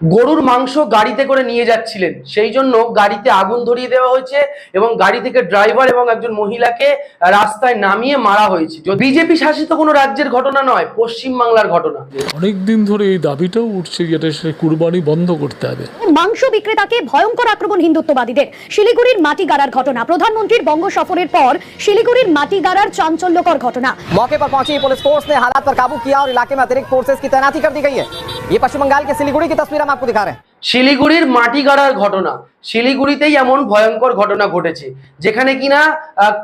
গরুর মাংস গাড়িতে করে নিয়ে যাচ্ছিলেন সেই জন্য গাড়িতে আগুন ধরিয়ে দেওয়া হয়েছে এবং গাড়ি থেকে ড্রাইভার এবং একজন মহিলাকে রাস্তায় নামিয়ে মারা হয়েছে বিজেপি শাসিত কোনো রাজ্যের ঘটনা নয় পশ্চিম বাংলার ঘটনা অনেক দিন ধরে এই দাবিটাও উঠছে যেটা সে কুরবানি বন্ধ করতে হবে মাংস বিক্রেতাকে ভয়ঙ্কর আক্রমণ হিন্দুত্ববাদীদের শিলিগুড়ির মাটি গাড়ার ঘটনা প্রধানমন্ত্রীর বঙ্গ সফরের পর শিলিগুড়ির মাটি গাড়ার চাঞ্চল্যকর ঘটনা मौके पर पहुंची पुलिस फोर्स ने हालात पर काबू किया और इलाके में अतिरिक्त फोर्सेस की तैनाती कर दी गई है ये पश्चिम बंगाल के सिलीगुड़ी की तस्वीर हम आपको दिखा रहे हैं শিলিগুড়ির মাটি গাড়ার ঘটনা শিলিগুড়িতেই এমন ভয়ঙ্কর ঘটনা ঘটেছে যেখানে কিনা আহ,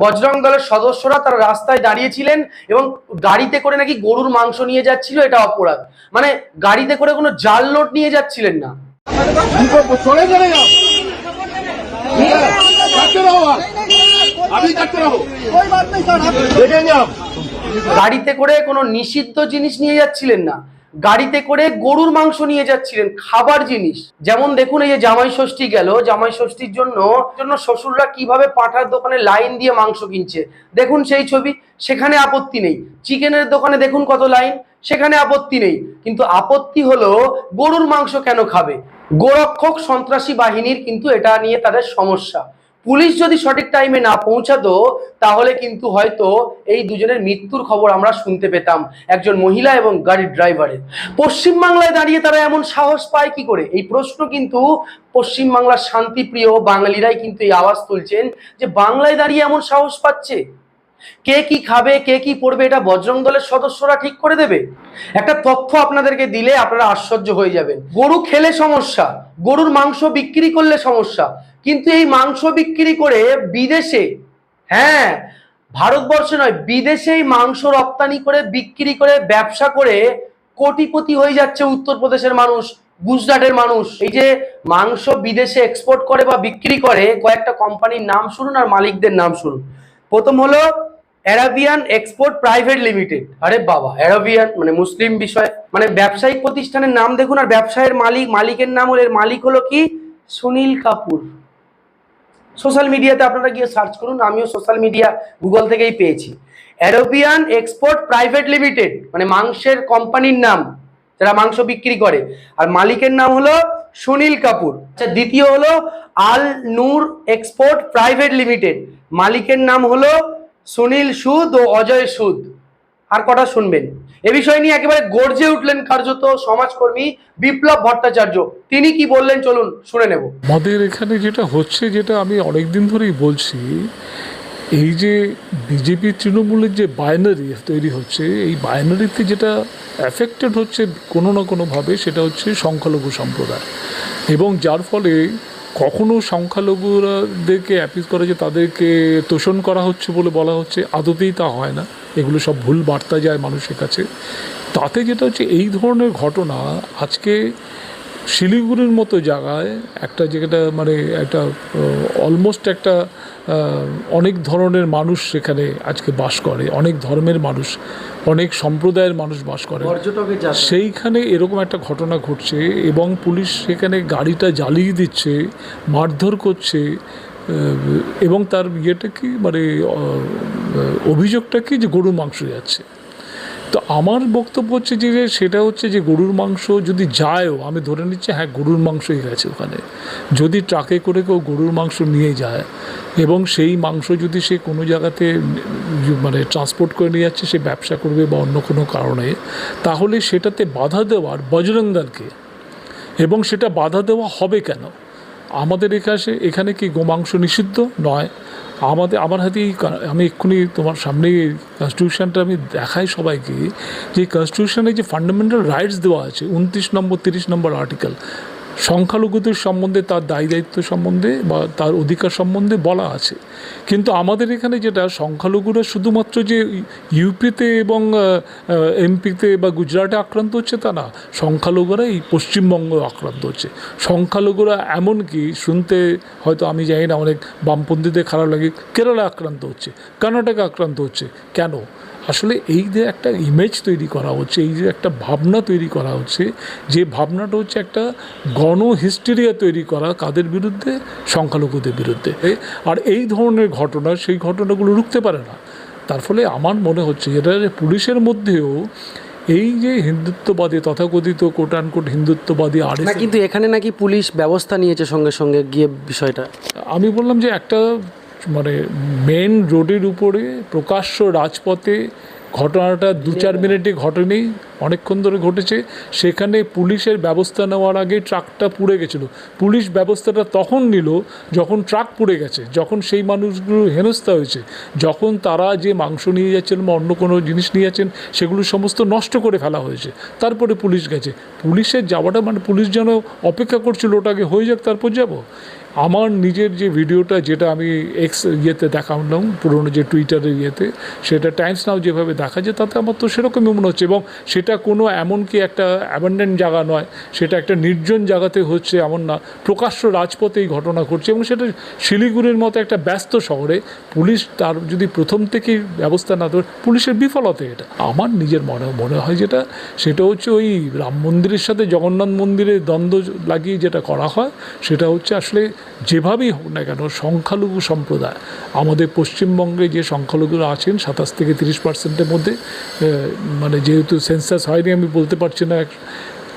বজরং দলের সদস্যরা তারা রাস্তায় দাঁড়িয়েছিলেন এবং গাড়িতে করে নাকি গরুর মাংস নিয়ে যাচ্ছিল এটা অপরাধ মানে গাড়িতে করে কোনো জাল নোট নিয়ে যাচ্ছিলেন না उनको छोड़े चले जाओ ठीक है जाते रहो आप अभी जाते रहो कोई बात नहीं सर देखेंगे हम গাড়িতে করে কোনো নিষিদ্ধ জিনিস নিয়ে যাচ্ছিলেন না গাড়িতে করে গরুর মাংস নিয়ে যাচ্ছিলেন, খাবার জিনিস। যেমন দেখুন এই যে জামাই ষষ্ঠী গেল, জামাই ষষ্ঠীর জন্য জন্য শ্বশুররা কীভাবে পাঠার দোকানে লাইন দিয়ে মাংস কিনছে। দেখুন সেই ছবি, সেখানে আপত্তি নেই। চিকেনের দোকানে দেখুন কত লাইন, সেখানে আপত্তি নেই। কিন্তু আপত্তি হলো, গরুর মাংস কেন খাবে? গোরক্ষক সন্ত্রাসী বাহিনীর কিন্তু এটা নিয়ে তাদের সমস্যা। পুলিশ যদি সঠিক টাইমে না পৌঁছাতো, তাহলে কিন্তু হয়তো এই দুজনের মৃত্যুর খবর আমরা শুনতে পেতাম একজন মহিলা এবং গাড়ির ড্রাইভারের পশ্চিমবাংলায় দাঁড়িয়ে তারা এমন সাহস পায় কি করে? এই প্রশ্ন কিন্তু পশ্চিমবাংলার শান্তিপ্রিয় বাঙালিরাই কিন্তু এই আওয়াজ তুলছেন যে বাংলায় দাঁড়িয়ে এমন সাহস পাচ্ছে। কে কি খাবে, কে কি পড়বে, এটা বজরং দলের সদস্যরা ঠিক করে দেবে? একটা তথ্য আপনাদেরকে দিলে আপনারা আশ্চর্য হয়ে যাবেন। গরু খেলে সমস্যা, গরুর মাংস বিক্রি করলে সমস্যা কিন্তু এই মাংস বিক্রি করে বিদেশে হ্যাঁ ভারতবর্ষে নয়, বিদেশে এই মাংস রপ্তানি করে, বিক্রি করে, ব্যবসা করে কোটিপতি হয়ে যাচ্ছে উত্তরপ্রদেশের মানুষ, গুজরাটের মানুষ। এই যে মাংস বিদেশে এক্সপোর্ট করে বা বিক্রি করে, কয়েকটা কোম্পানির নাম শুনুন আর মালিকদের নাম শুনুন। প্রথম হলো অ্যারাবিয়ান এক্সপোর্ট প্রাইভেট লিমিটেড আরে বাবা অ্যারাবিয়ান মানে মুসলিম বিষয় মানে ব্যবসায়িক প্রতিষ্ঠানের নাম দেখুন আর ব্যবসায়ের মালিক, মালিকের নাম হলো এর মালিক হলো কি? সুনীল কাপুর। সোশ্যাল মিডিয়াতে আপনারা গিয়ে সার্চ করুন, আমিও সোশ্যাল মিডিয়া গুগল থেকেই পেয়েছি। অ্যারোবিয়ান এক্সপোর্ট প্রাইভেট লিমিটেড মানে মাংসের কোম্পানির নাম, যারা মাংস বিক্রি করে। আর মালিকের নাম হলো সুনীল কাপুর। আচ্ছা দ্বিতীয় হলো Al Noor export private limited মালিকের নাম হলো সুনীল সুদ ও অজয় সুদ। আর কটা শুনবেন? এ বিষয় নিয়ে একেবারে গর্জে উঠলেন কার্যত সমাজকর্মী বিপ্লব ভট্টাচার্য। তিনি কি বললেন? চলুন শুনে নেব। আমাদের এখানে যেটা হচ্ছে, যেটা আমি অনেক দিন ধরেই বলছি, এই যে বিজেপি তৃণমূলের যে বাইনারি তৈরি হচ্ছে, এই বাইনারিতে যেটা অ্যাফেক্টেড হচ্ছে কোনো না কোনোভাবে সেটা হচ্ছে সংখ্যালঘু সম্প্রদায়। এবং যার ফলে কখনো সংখ্যালঘুরাদেরকে অ্যাপিস করে যে তাদেরকে তোষণ করা হচ্ছে বলে বলা হচ্ছে? আদতেই তা হয় না। এগুলো সব ভুল বার্তা যায় মানুষের কাছে। তাতে যেটা হচ্ছে, এই ধরনের ঘটনা আজকে শিলিগুড়ির মতো জায়গায় একটা যেটা মানে একটা অলমোস্ট একটা অনেক ধরনের মানুষ সেখানে আজকে বাস করে অনেক ধর্মের মানুষ অনেক সম্প্রদায়ের মানুষ বাস করে। সেইখানে এরকম একটা ঘটনা ঘটছে এবং পুলিশ সেখানে গাড়িটা জ্বালিয়ে দিচ্ছে মারধর করছে এবং তার ইয়েটা কি মানে অভিযোগটা কি যে গরুর মাংস যাচ্ছে। তো আমার বক্তব্য হচ্ছে যে সেটা হচ্ছে যে গরুর মাংস যদি যায়ও, আমি ধরে নিচ্ছি হ্যাঁ গরুর মাংসই গেছে ওখানে। যদি ট্রাকে করে কেউ গরুর মাংস নিয়ে যায় এবং সেই মাংস যদি সে কোনো জায়গাতে মানে ট্রান্সপোর্ট করে নিয়ে যাচ্ছে, সে ব্যবসা করবে বা অন্য কোনো কারণে, তাহলে সেটাতে বাধা দেওয়ার বজরংদারকে এবং সেটা বাধা দেওয়া হবে কেন? আমাদের এখানে এখানে কি গোমাংস নিষিদ্ধ? নয়। আমাদের, আমার হাতে আমি এক্ষুনি তোমার সামনে কনস্টিটিউশনটা আমি দেখাই সবাইকে যে কনস্টিটিউশনে যে ফান্ডামেন্টাল রাইটস দেওয়া আছে, উনত্রিশ নম্বর, তিরিশ নম্বর আর্টিকেল সংখ্যালঘুদের সম্বন্ধে, তার দায়ী দায়িত্ব সম্বন্ধে বা তার অধিকার সম্বন্ধে বলা আছে। কিন্তু আমাদের এখানে যেটা, সংখ্যালঘুরা শুধুমাত্র যে ইউপিতে এবং এমপিতে বা গুজরাটে আক্রান্ত হচ্ছে তা না সংখ্যালঘুরা এই পশ্চিমবঙ্গ আক্রান্ত হচ্ছে। সংখ্যালঘুরা এমনকি শুনতে হয়তো আমি জানি না, অনেক বামপন্থীদের খারাপ লাগে কেরালা আক্রান্ত হচ্ছে, কর্ণাটকে আক্রান্ত হচ্ছে। কেন? আসলে এই যে একটা ইমেজ তৈরি করা হচ্ছে এই যে একটা ভাবনা তৈরি করা হচ্ছে যে ভাবনাটা হচ্ছে একটা গণ হিস্টেরিয়া তৈরি করা কাদের বিরুদ্ধে? সংখ্যালঘুদের বিরুদ্ধে। আর এই ধরনের ঘটনা সেই ঘটনাগুলো রুখতে পারে না। তার ফলে আমার মনে হচ্ছে এটা যে পুলিশের মধ্যেও এই যে হিন্দুত্ববাদী তথাকথিত কোট আনকোট হিন্দুত্ববাদী আর না কিন্তু এখানে নাকি পুলিশ ব্যবস্থা নিয়েছে সঙ্গে সঙ্গে গিয়ে বিষয়টা। আমি বললাম যে একটা মানে মেন রোডের উপরে প্রকাশ্য রাজপথে ঘটনাটা দু চার মিনিটে ঘটেনি অনেকক্ষণ ধরে ঘটেছে। সেখানে পুলিশের ব্যবস্থা নেওয়ার আগে ট্রাকটা পুড়ে গেছিল। পুলিশ ব্যবস্থাটা তখন নিল যখন ট্রাক পুড়ে গেছে যখন সেই মানুষগুলো হেনস্থা হয়েছে যখন তারা যে মাংস নিয়ে যাচ্ছেন বা অন্য কোনো জিনিস নিয়ে যাচ্ছেন সেগুলো সমস্ত নষ্ট করে ফেলা হয়েছে। তারপরে পুলিশ গেছে। পুলিশের যাওয়াটা মানে পুলিশ যেন অপেক্ষা করছিল ওটাকে হয়ে যাক তারপর যাব। আমার নিজের যে ভিডিওটা যেটা আমি এক্স ইয়েতে দেখালাম, পুরোনো যে টুইটারের ইয়েতে, সেটা টাইমস নাও যেভাবে দেখা যায়, তাতে আমার তো সেরকমই মনে হচ্ছে এবং সেটা কোনো এমনকি একটা অ্যাবান্ডেন্ট জায়গা নয়, সেটা একটা নির্জন জায়গাতে হচ্ছে এমন না। প্রকাশ্য রাজপথে এই ঘটনা ঘটছে এবং সেটা শিলিগুড়ির মতো একটা ব্যস্ত শহরে পুলিশ তার যদি প্রথম থেকেই ব্যবস্থা না ধরে পুলিশের বিফলতা এটা। আমার নিজের মনে মনে হয় যেটা, সেটা হচ্ছে ওই রাম মন্দিরের সাথে জগন্নাথ মন্দিরের দ্বন্দ্ব লাগিয়ে যেটা করা হয়, সেটা হচ্ছে আসলে যেভাবেই হোক না কেন, সংখ্যালঘু সম্প্রদায়, আমাদের পশ্চিমবঙ্গে যে সংখ্যালঘুরা আছেন, সাতাশ থেকে তিরিশ পার্সেন্টের মধ্যে মানে যেহেতু সেন্সাস হয়নি, আমি বলতে পারছি না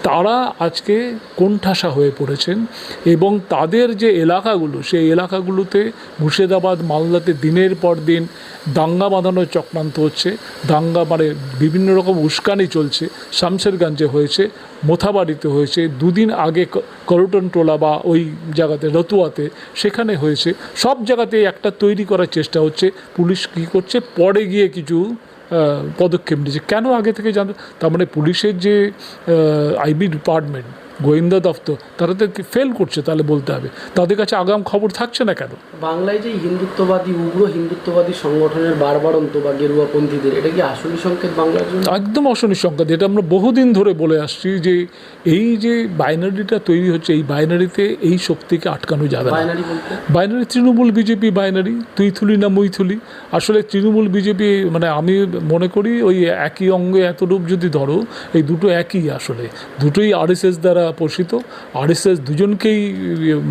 তারা আজকে কোণঠাসা হয়ে পড়েছেন এবং তাদের যে এলাকাগুলো, সেই এলাকাগুলোতে মুর্শিদাবাদ, মালদাতে দিনের পর দিন দাঙ্গা বাঁধানোর চক্রান্ত হচ্ছে। দাঙ্গা মানে বিভিন্ন রকম উস্কানি চলছে। শামশেরগঞ্জে হয়েছে, মোথাবাড়িতে হয়েছে, দুদিন আগে করটন টোলা বা ওই জায়গাতে, রতুয়াতে, সেখানে হয়েছে। সব জায়গাতে একটা তৈরি করার চেষ্টা হচ্ছে। পুলিশ কী করছে? পরে গিয়ে কিছু পদক্ষেপ নিয়েছে। কেন আগে থেকে জানতে তার মানে পুলিশের যে আইবি ডিপার্টমেন্ট গোয়েন্দা দপ্তর তারা তো ফেল করছে তাহলে বলতে হবে। তাদের কাছে আগাম খবর থাকছে না কেন? বাংলায় যে হিন্দুত্ববাদী উগ্র হিন্দুত্ববাদী সংগঠনের বারবারন্ত বা গেরুয়াপন্থীদের এটা কি আসলে সংকেত বাংলার জন্য? একদম অশনি সংখ্যা এটা আমরা বহুদিন ধরে বলে আসছি যে এই যে বাইনারিটা তৈরি হচ্ছে এই বাইনারিতে এই শক্তিকে আটকানো যাবে না। বাইনারি বলতে? বাইনারি তৃণমূল বিজেপি বাইনারি তুই থুলি না মুই থুলি আসলে তৃণমূল বিজেপি মানে আমি মনে করি ওই একই অঙ্গে এত রূপ যদি ধরো এই দুটো একই আসলে। দুটোই আরএসএস দ্বারা পোষিত আরএসএস দুজনকেই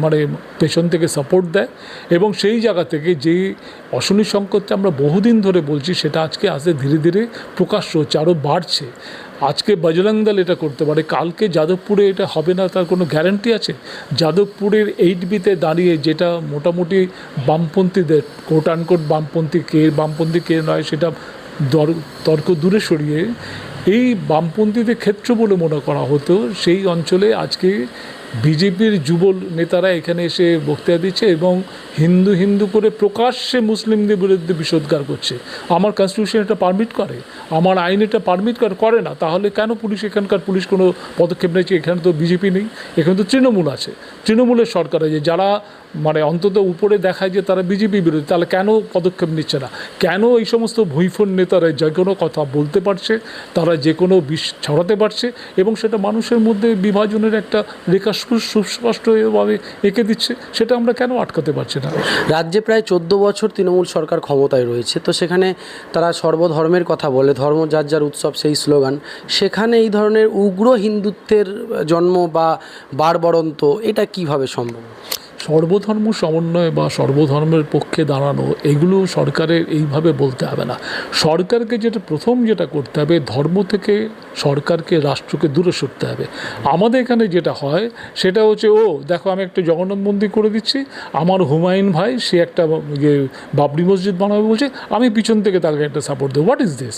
মানে পেছন থেকে সাপোর্ট দেয় এবং সেই জায়গা থেকে যে অশনি সংকটটা আমরা বহুদিন ধরে বলছি, সেটা আজকে আস্তে ধীরে ধীরে প্রকাশ্য হচ্ছে আরও বাড়ছে। আজকে বজরং দল এটা করতে পারে। কালকে যাদবপুরে এটা হবে না, তার কোনো গ্যারান্টি আছে? যাদবপুরের এইট বিতে দাঁড়িয়ে যেটা মোটামুটি বামপন্থীদের কোট আনকোট বামপন্থী কে বামপন্থী কে নয়, সেটা তর্ক দূরে সরিয়ে এই বামপন্থীদের ক্ষেত্র বলে মনে করা হতো সেই অঞ্চলে আজকে বিজেপির যুব নেতারা এখানে এসে বক্তৃতা দিচ্ছে এবং হিন্দু হিন্দু করে প্রকাশ্যে মুসলিমদের বিরুদ্ধে বিষোদ্গার করছে। আমার কনস্টিটিউশন এটা পারমিট করে, আমার আইন এটা পারমিট করে না। তাহলে কেন পুলিশ এখানকার পুলিশ কোনো পদক্ষেপ নিয়েছে? এখানে তো বিজেপি নেই, এখানে তো তৃণমূল আছে। তৃণমূলের সরকার আছে যারা মানে অন্তত উপরে দেখায় যে তারা বিজেপি বিরোধী, তাহলে কেন পদক্ষেপ নিচ্ছে না? কেন এই সমস্ত ভুইফোন নেতারা যে কোনো কথা বলতে পারছে, তারা যে কোনো বিষ ছড়াতে পারছে এবং সেটা মানুষের মধ্যে বিভাজনের একটা রেখা সুস্পষ্টভাবে এঁকে দিচ্ছে, সেটা আমরা কেন আটকাতে পারছি না? রাজ্যে প্রায় চোদ্দ বছর তৃণমূল সরকার ক্ষমতায় রয়েছে, তো সেখানে তারা সর্বধর্মের কথা বলে, ধর্ম যার যার উৎসব সেই স্লোগান। সেখানে এই ধরনের উগ্র হিন্দুত্বের জন্ম বা বারবরন্ত, এটা কীভাবে সম্ভব? সর্বধর্ম সমন্বয় বা সর্বধর্মের পক্ষে দাঁড়ানো, এগুলো সরকারের এইভাবে বলতে হবে না। সরকারকে যেটা প্রথম যেটা করতে হবে, ধর্ম থেকে সরকারকে, রাষ্ট্রকে দূরে সরতে হবে। আমাদের এখানে যেটা হয়, সেটা হচ্ছে, ও দেখো আমি একটা জগন্নাথ মন্দির করে দিচ্ছি, আমার হুমায়ুন ভাই, সে একটা ইয়ে বাবরি মসজিদ বানাবে বলছে, আমি পিছন থেকে তাকে একটা সাপোর্ট দেবো। হোয়াট ইজ দিস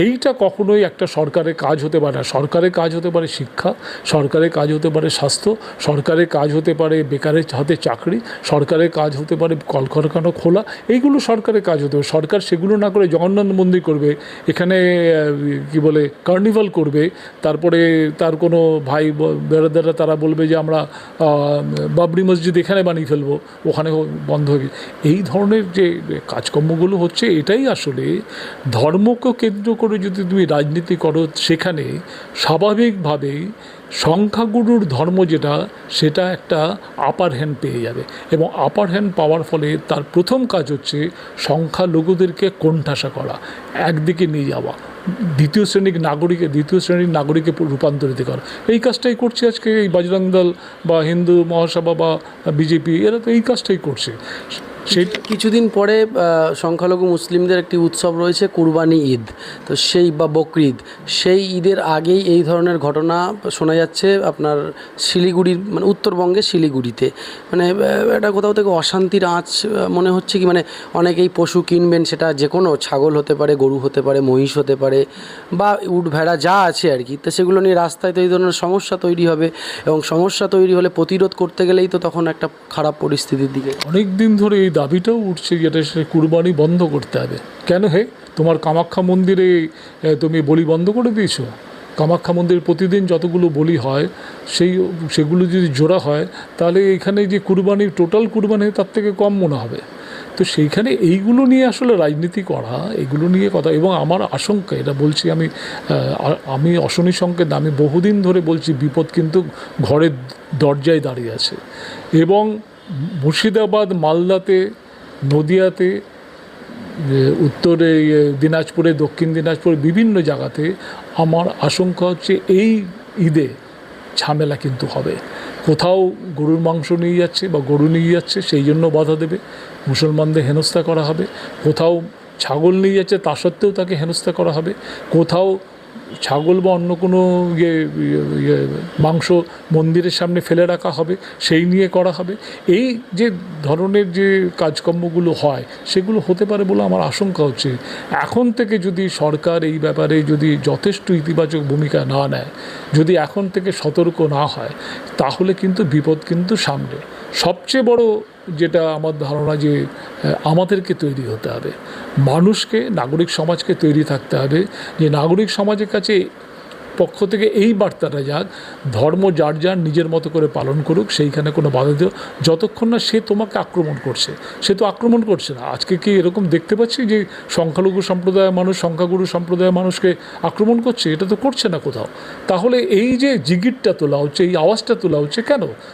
এইটা কখনোই একটা সরকারের কাজ হতে পারে না সরকারের কাজ হতে পারে শিক্ষা, সরকারের কাজ হতে পারে স্বাস্থ্য, সরকারের কাজ হতে পারে বেকারের হাতে চাকরি, সরকারের কাজ হতে পারে কলকারখানা খোলা, এইগুলো সরকারের কাজ হতে পারে সরকার সেগুলো না করে জগন্নাথ মন্দির করবে, এখানে কি বলে কার্নিভাল করবে, তারপরে তার কোনো ভাই বেড়াদারা তারা বলবে যে আমরা বাবরি মসজিদ এখানে বানিয়ে ফেলব, ওখানে বন্ধ গেছে। এই ধরনের যে কাজকর্মগুলো হচ্ছে, এটাই আসলে ধর্মকে কেন্দ্র করে যদি তুমি রাজনীতি করো, সেখানে স্বাভাবিকভাবেই সংখ্যাগুরুর ধর্ম যেটা, সেটা একটা আপার হ্যান্ড পেয়ে যাবে। এবং আপার হ্যান্ড পাওয়ার ফলে তার প্রথম কাজ হচ্ছে সংখ্যালঘুদেরকে কোণঠাসা করা, একদিকে নিয়ে যাওয়া, দ্বিতীয় শ্রেণির নাগরিকে, দ্বিতীয় শ্রেণির নাগরিকে রূপান্তরিত করা। এই কাজটাই করছে আজকে এই বজরং দল বা হিন্দু মহাসভা বা বিজেপি, এরা তো এই কাজটাই করছে। সেটা কিছুদিন পরে সংখ্যালঘু মুসলিমদের একটি উৎসব রয়েছে, কুরবানি ঈদ। তো সেই বা বকরিদ, সেই ঈদের আগেই এই ধরনের ঘটনা শোনা যাচ্ছে আপনার শিলিগুড়ির মানে উত্তরবঙ্গে শিলিগুড়িতে। মানে এটা কোথাও থেকে অশান্তির আঁচ মনে হচ্ছে কি মানে অনেকেই পশু কিনবেন, সেটা যে কোনো ছাগল হতে পারে, গরু হতে পারে, মহিষ হতে পারে, বা উট ভেড়া যা আছে আর কি, তো সেগুলো নিয়ে রাস্তায় তো এই ধরনের সমস্যা তৈরি হবে, এবং সমস্যা তৈরি হলে প্রতিরোধ করতে গেলেই তো তখন একটা খারাপ পরিস্থিতির দিকে। অনেক দিন ধরে এই দাবিটাও উঠছে যেটা সে কুরবানি বন্ধ করতে হবে। কেন হে? তোমার কামাখ্যা মন্দিরে তুমি বলি বন্ধ করে দিয়েছ। কামাখ্যা মন্দিরে প্রতিদিন যতগুলো বলি হয়, সেই, সেগুলো যদি জোড়া হয়, তাহলে এখানে যে কুরবানি টোটাল কুরবানি, তার থেকে কম মনে হবে। তো সেইখানে এইগুলো নিয়ে আসলে রাজনীতি করা, এগুলো নিয়ে কথা, এবং আমার আশঙ্কা, এটা বলছি আমি আমি অশনি সংকেত আমি বহুদিন ধরে বলছি বিপদ কিন্তু ঘরের দরজায় দাঁড়িয়ে আছে। এবং মুর্শিদাবাদ, মালদাতে, নদিয়াতে উত্তরে দিনাজপুরে, দক্ষিণ দিনাজপুরে বিভিন্ন জায়গাতে আমার আশঙ্কা হচ্ছে এই ঈদে ঝামেলা কিন্তু হবে। কোথাও গরুর মাংস নিয়ে যাচ্ছে বা গরু নিয়ে যাচ্ছে সেই জন্য বাধা দেবে, মুসলমানদের হেনস্থা করা হবে। কোথাও ছাগল নিয়ে যাচ্ছে তা সত্ত্বেও তাকে হেনস্থা করা হবে। কোথাও ছাগল বা অন্য কোনো ইয়ে ইয়ে- মাংস মন্দিরের সামনে ফেলে রাখা হবে, সেই নিয়ে করা হবে। এই যে ধরনের যে কাজকর্মগুলো হয়, সেগুলো হতে পারে বলে আমার আশঙ্কা হচ্ছে। এখন থেকে যদি সরকার এই ব্যাপারে যদি যথেষ্ট ইতিবাচক ভূমিকা না নেয়, যদি এখন থেকে সতর্ক না হয়, তাহলে কিন্তু বিপদ কিন্তু সামনে। সবচেয়ে বড় যেটা আমার ধারণা যে আমাদেরকে তৈরি হতে হবে। মানুষকে, নাগরিক সমাজকে তৈরি থাকতে হবে। যে নাগরিক সমাজের কাছে পক্ষ থেকে এই বার্তাটা যাক, ধর্ম যার যার নিজের মতো করে পালন করুক, সেইখানে কোনো বাধা দিও। যতক্ষণ না সে তোমাকে আক্রমণ করছে। সে তো আক্রমণ করছে না। আজকে কি এরকম দেখতে পাচ্ছি যে, সংখ্যালঘু সম্প্রদায়ের মানুষ, সংখ্যাগুরু সম্প্রদায়ের মানুষকে আক্রমণ করছে? এটা তো করছে না কোথাও। তাহলে এই যে জিগিরটা তোলা হচ্ছে, এই আওয়াজটা তোলা হচ্ছে কেন?